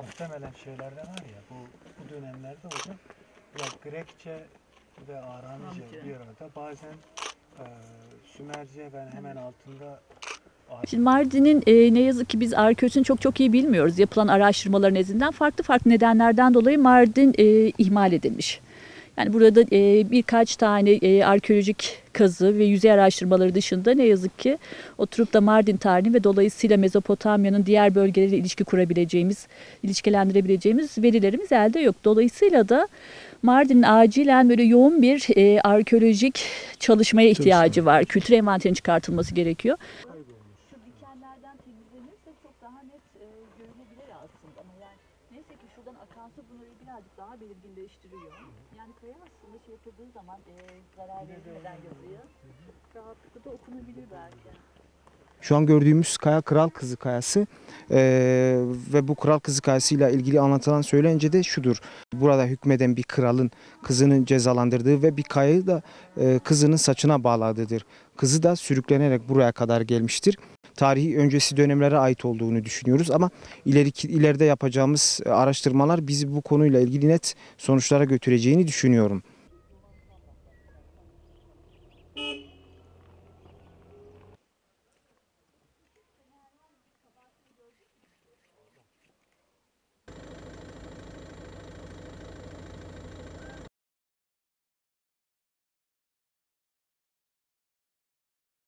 muhtemelen şeylerde var ya bu, bu dönemlerde hocam ya Grekçe ve Aramice bir arada bazen e, Sümerce ben hemen altında Şimdi Mardin'in e, ne yazık ki biz arkeolojisini çok çok iyi bilmiyoruz. Yapılan araştırmaların nezinden farklı farklı nedenlerden dolayı Mardin e, ihmal edilmiş. Yani burada e, birkaç tane e, arkeolojik kazı ve yüzey araştırmaları dışında ne yazık ki oturup da Mardin tarihini ve dolayısıyla Mezopotamya'nın diğer bölgeleriyle ilişki kurabileceğimiz, ilişkilendirebileceğimiz verilerimiz elde yok. Dolayısıyla da Mardin'in acilen böyle yoğun bir e, arkeolojik çalışmaya ihtiyacı var. Kültür envanterinin çıkartılması gerekiyor. Şu dikenlerden temizlenirse çok daha net e, görünebilir aslında ama yani neyse ki şuradan akan su bunları birazcık daha belirginleştiriyor. Yani kaya aslında şey yapıldığı zaman e, zarar verilmeden yazıya rahatlıkla da okunabilir belki. Şu an gördüğümüz kaya Kral Kızı Kayası Ee, ve bu Kral Kızı Kayası ile ilgili anlatılan söylence de şudur. Burada hükmeden bir kralın kızının cezalandırdığı ve bir kayayı da e, kızının saçına bağladığıdır. Kızı da sürüklenerek buraya kadar gelmiştir. Tarihi öncesi dönemlere ait olduğunu düşünüyoruz ama ileriki, ileride yapacağımız araştırmalar bizi bu konuyla ilgili net sonuçlara götüreceğini düşünüyorum.